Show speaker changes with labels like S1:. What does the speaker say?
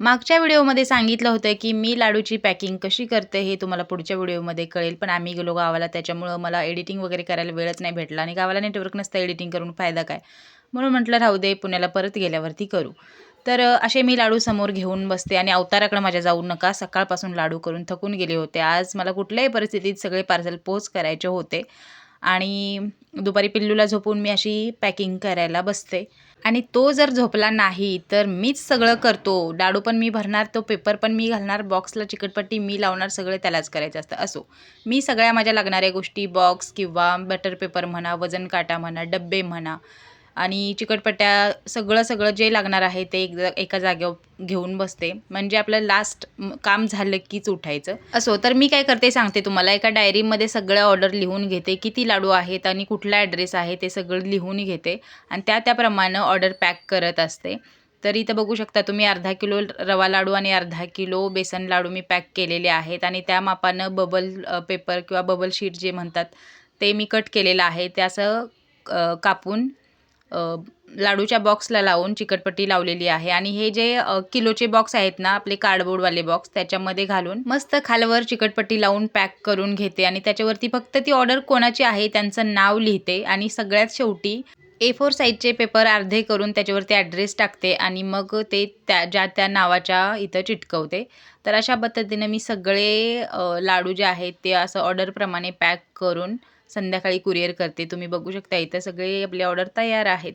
S1: मागच्या व्हिडिओमध्ये सांगितलं होतं की मी लाडूची पॅकिंग कशी करते हे तुम्हाला पुढच्या व्हिडिओमध्ये कळेल पण आम्ही गेलो गावाला त्याच्यामुळं मला एडिटिंग वगैरे करायला वेळच नाही भेटला आणि गावाला नेटवर्क नसतं एडिटिंग करून फायदा काय? म्हणून म्हटलं राहू दे पुण्याला परत गेल्यावरती करू. तर असे मी लाडू समोर घेऊन बसते आणि अवताराकडे माझ्या जाऊ नका सकाळपासून लाडू करून थकून गेले होते. आज मला कुठल्याही परिस्थितीत सगळे पार्सल पोच करायचे होते. आणि दुपारी पिल्लूला झोपून मी अशी पॅकिंग करायला बसते. आणि तो जर झोपला नाही तर मीच सगळं करतो. डाडू पण मी भरणार तो पेपर पण मी घालणार बॉक्सला चिकटपट्टी मी लावणार सगळं त्यालाच करायचं असतं. असो मी सगळ्या माझ्या लागणाऱ्या गोष्टी बॉक्स किंवा बटर पेपर म्हणा वजन काटा म्हणा डब्बे म्हणा आणि चिकटपट्ट्या सगळं सगळं जे लागणार आहे ते एक एका जागेवर घेऊन बसते. म्हणजे आपलं लास्ट काम झालं कीच उठायचं. असो तर मी काय करते सांगते तुम्हाला एका डायरीमध्ये सगळ्या ऑर्डर लिहून घेते. किती लाडू आहेत आणि कुठला ॲड्रेस आहे ते सगळं लिहून घेते. आणि त्या त्याप्रमाणे ऑर्डर पॅक करत असते. तर इथं बघू शकता तुम्ही अर्धा किलो रवा लाडू आणि अर्धा किलो बेसन लाडू मी पॅक केलेले आहेत. आणि त्या मापानं बबल पेपर किंवा बबल शीट जे म्हणतात ते मी कट केलेलं आहे. त्याचं कापून लाडूच्या बॉक्सला लावून चिकटपट्टी लावलेली आहे. आणि हे जे किलोचे बॉक्स आहेत ना आपले कार्डबोर्डवाले बॉक्स त्याच्यामध्ये घालून मस्त खालवर चिकटपट्टी लावून पॅक करून घेते. आणि त्याच्यावरती फक्त ती ऑर्डर कोणाची आहे त्यांचं नाव लिहिते. आणि सगळ्यात शेवटी ए फोर साईजचे पेपर अर्धे करून त्याच्यावरती ॲड्रेस टाकते आणि मग ते त्या ज्या त्या नावाच्या इथं चिटकवते. तर अशा पद्धतीनं मी सगळे लाडू जे आहेत ते असं ऑर्डरप्रमाणे पॅक करून संध्याकाळी कुरिअर करते. तुम्ही बघू शकता इथं सगळे आपले ऑर्डर तयार आहेत.